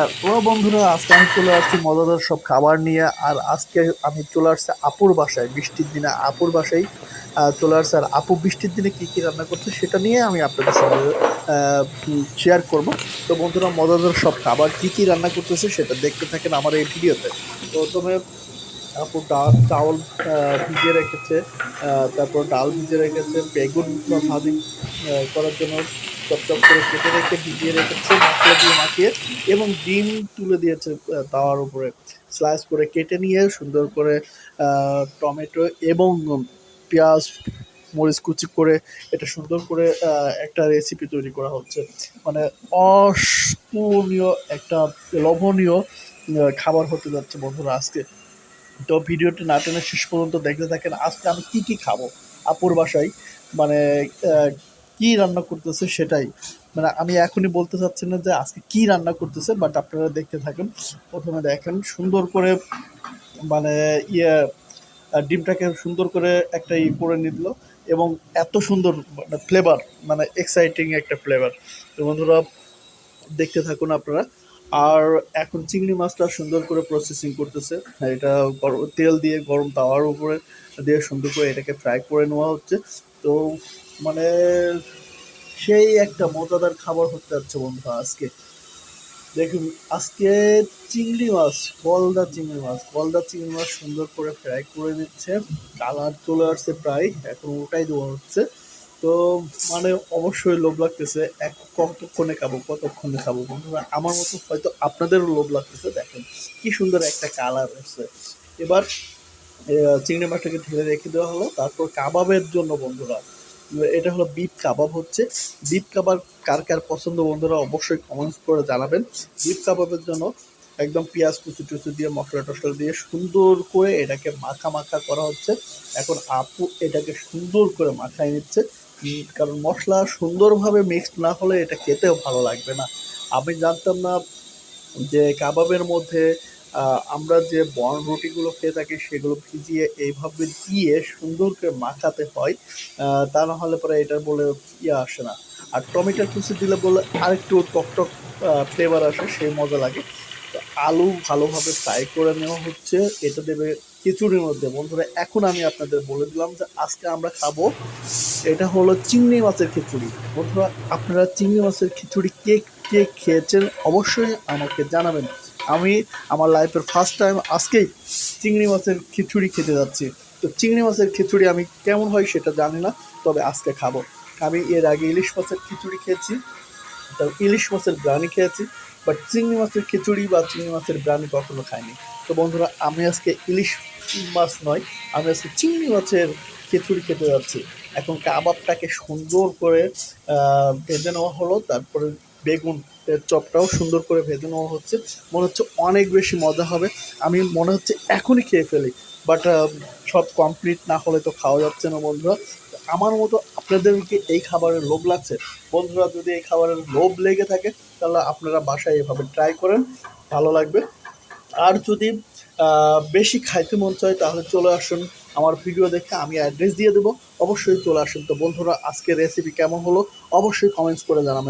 আর ও বন্ধুরা, আজকে আমি চলে আসছি মজাদার সব খাবার নিয়ে, আর আজকে আমি চলে আসছি আপুর বাসায়, বৃষ্টির দিনে আপুর বাসায়। চলে আসছে, আর আপু বৃষ্টির দিনে কী কী রান্না করছে সেটা নিয়ে আমি আপনাদের সঙ্গে শেয়ার করব। তো বন্ধুরা, মজাদার সব খাবার কী কী রান্না করতেছে সেটা দেখতে থাকেন আমার এই ভিডিওতে। প্রথমে আপু ডাল, চাউল ভিজিয়ে রেখেছে তারপর ডাল ভিজিয়ে রেখেছে, বেগুন ভাজি করার জন্য চপচপ করে কেটে রেখে ভিজিয়ে রেখেছে, মশলা দিয়ে মাখিয়ে এবং ডিম তুলে দিয়েছে তাওয়ার উপরে। স্লাইস করে কেটে নিয়ে সুন্দর করে টমেটো এবং পেঁয়াজ, মরিচ কুচি করে এটা সুন্দর করে একটা রেসিপি তৈরি করা হচ্ছে। মানে অস্পূর্ণীয় একটা লোভনীয় খাবার হতে যাচ্ছে বন্ধুরা আজকে। তো ভিডিওটি না টেনে শেষ পর্যন্ত দেখতে থাকেন। আজকে আমি কী কী খাব? আপুর বাসায় মানে কি রান্না করতেছে সেটাই। মানে আমি এখনই বলতে চাচ্ছি না যে আজকে কি রান্না করতেছে বাট আপনারা দেখতে থাকেন। প্রথমে দেখেন, সুন্দর করে মানে ইয়ে ডিমটাকে সুন্দর করে একটা ই করে নিল এবং এত সুন্দর মানে ফ্লেভার মানে এক্সাইটিং একটা ফ্লেভার তো বন্ধুরা, দেখতে থাকুন আপনারা। আর এখন চিংড়ি মাছটা সুন্দর করে প্রসেসিং করতেছে। এটা গরম তেল দিয়ে গরম তাওয়ার উপরে দিয়ে সুন্দর করে এটাকে ফ্রাই করে নেওয়া হচ্ছে। তো মানে সেই একটা মজাদার খাবার হতে যাচ্ছে বন্ধুরা আজকে। দেখুন, আজকে চিংড়ি মাছ, গলদা চিংড়ি মাছ। গলদা চিংড়ি মাছ সুন্দর করে ফ্রাই করে দিচ্ছে কালার চলে আসছে প্রায়, এখন ওটাই দেওয়া হচ্ছে। তো মানে অবশ্যই লোভ লাগতেছে, এক কতক্ষণে খাব কতক্ষণে খাব বন্ধুরা? আমার মতো হয়তো আপনাদেরও লোভ লাগতেছে, দেখেন কি সুন্দর একটা কালার এসছে এবার চিংড়ি মাছটাকে ঢেলে রেখে দেওয়া হলো, তারপর কাবাবের জন্য বন্ধুরা এটা হলো বিফ কাবাব হচ্ছে। বিফ কাবাব কার কার পছন্দ বন্ধুরা অবশ্যই কমেন্টস করে জানাবেন। বিফ কাবাবের জন্য একদম পেঁয়াজ কুচি টুচি দিয়ে, মশলা টশলা দিয়ে সুন্দর করে এটাকে মাখা মাখা করা হচ্ছে। এখন আপু এটাকে সুন্দর করে মাখায় নিচ্ছে। কারণ মশলা সুন্দরভাবে মিক্সড না হলে এটা খেতেও ভালো লাগবে না। আমি জানতাম না যে কাবাবের মধ্যে আমরা যে বন রুটিগুলো খেয়ে থাকি সেগুলো ভিজিয়ে এইভাবে দিয়ে সুন্দর করে মাখাতে হয় তা না হলে পরে এটার বলে ইয়ে আসে না। আর টমেটো কুচি দিলে বলে আরেকটু টকটক ফ্লেভার আসে, সেই মজা লাগে। তো আলু ভালোভাবে ফ্রাই করে নেওয়া হচ্ছে, এটা দেবে খিচুড়ির মধ্যে। বন্ধুরা, এখন আমি আপনাদের বলে দিলাম যে আজকে আমরা খাব, এটা হলো চিংড়ি মাছের খিচুড়ি। বন্ধুরা, আপনারা চিংড়ি মাছের খিচুড়ি কে কে খেয়েছেন অবশ্যই আমাকে জানাবেন। আমি আমার লাইফের ফার্স্ট টাইম আজকেই চিংড়ি মাছের খিচুড়ি খেতে যাচ্ছি। তো চিংড়ি মাছের খিচুড়ি আমি কেমন হয় সেটা জানি না, তবে আজকে খাব। আমি এর আগে ইলিশ মাছের খিচুড়ি খেয়েছি, তো ইলিশ মাছের ব্রানি খেয়েছি বাট চিংড়ি মাছের খিচুড়ি বা চিংড়ি মাছের ব্রানি কখনো খাইনি। তো বন্ধুরা, আমি আজকে ইলিশ মাছ নয়, আমি আজকে চিংড়ি মাছের খিচুড়ি খেতে যাচ্ছি। এখন কাবাবটাকে সুন্দর করে ভেজে নেওয়া হলো, তারপরে বেগুন চপটাও সুন্দর করে ভেজে নেওয়া হচ্ছে। মনে হচ্ছে অনেক বেশি মজা হবে। আমি মনে হচ্ছে এখনই খেয়ে ফেলি। বাট সব কমপ্লিট না হলে তো খাওয়া যাচ্ছে না বন্ধুরা। আমার মতো আপনাদেরকে এই খাবারের লোভ লাগছে। বন্ধুরা, যদি এই খাবারের লোভ লেগে থাকে, তাহলে আপনারা বাসায় এভাবে ট্রাই করেন। ভালো লাগবে। আর যদি বেশি খাইতে মন চায়, তাহলে চলে আসুন আমার ভিডিও দেখে আমি অ্যাড্রেস দিয়ে দেবো। অবশ্যই চলে আসুন। তো বন্ধুরা আজকে রেসিপি কেমন হলো? অবশ্যই কমেন্টস করে জানাবেন।